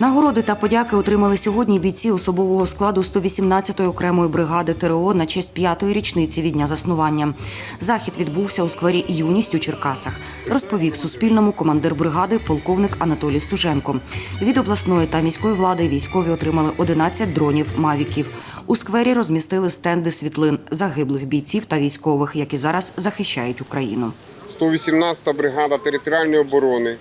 Нагороди та подяки отримали сьогодні бійці особового складу 118-ї окремої бригади ТРО на честь п'ятої річниці від дня заснування. Захід відбувся у сквері Юність у Черкасах. Розповів Суспільному командир бригади полковник Анатолій Стуженко. Від обласної та міської влади військові отримали 11 дронів мавіків. У сквері розмістили стенди світлин загиблих бійців та військових, які зараз захищають Україну. 118-та бригада територіальної оборони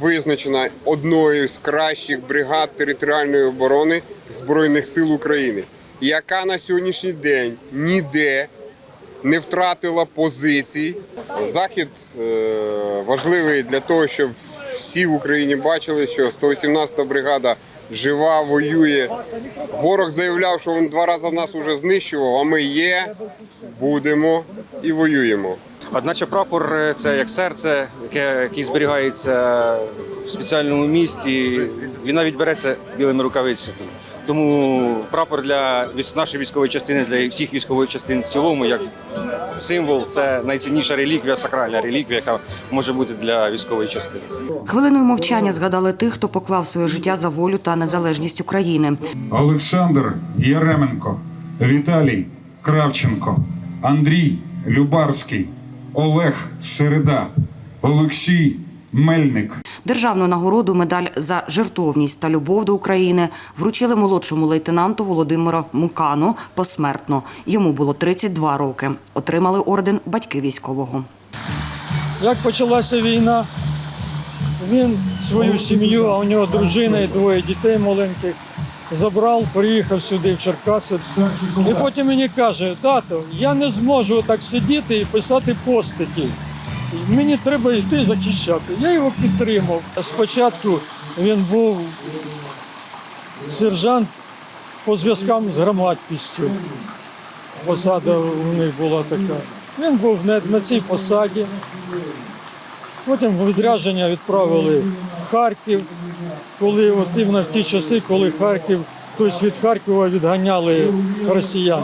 визначена одною з кращих бригад територіальної оборони Збройних сил України, яка на сьогоднішній день ніде не втратила позицій. Захід е, важливий для того, щоб всі в Україні бачили, що 118-та бригада жива, воює. Ворог заявляв, що він два рази нас вже знищував, а ми є, будемо і воюємо. Одначе прапор е, це як серце, яке який зберігається в спеціальному місті. Він навіть береться білими рукавицями. Тому прапор для нашої військової частини, для всіх військових частин в цілому, як символ, це найцінніша реліквія, сакральна реліквія, яка може бути для військової частини. Хвилиною мовчання згадали тих, хто поклав своє життя за волю та незалежність України. Олександр Яременко, Віталій Кравченко, Андрій Любарський, Олег Середа, Олексій Мельник. Державну нагороду медаль за жертовність та любов до України вручили молодшому лейтенанту Володимиру Мукану посмертно. Йому було 32 роки. Отримали орден батьки військового. Як почалася війна, він свою сім'ю, а у нього дружина і двоє дітей маленьких, забрав, приїхав сюди в Черкаси. І потім мені каже, тато, я не зможу так сидіти і писати постаті. Мені треба йти захищати. Я його підтримав. Спочатку він був сержант по зв'язкам з громадськістю. Посада у них була така. Він був на, цій посаді. Потім відрядження відправили в Харків, коли от іменно в ті часи, коли Харків, тобто від Харкова відганяли росіян.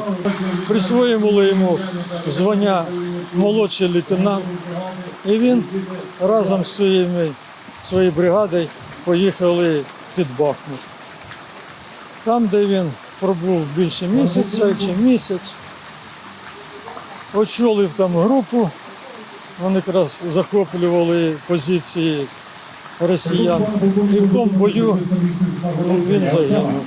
Присвоїли йому звання молодший лейтенант. І він разом з своїми, своєю бригадою поїхали під Бахмут. Там, де він пробув більше місяця чи місяць, очолив там групу. Вони якраз захоплювали позиції росіян. І в тому бою він загинув.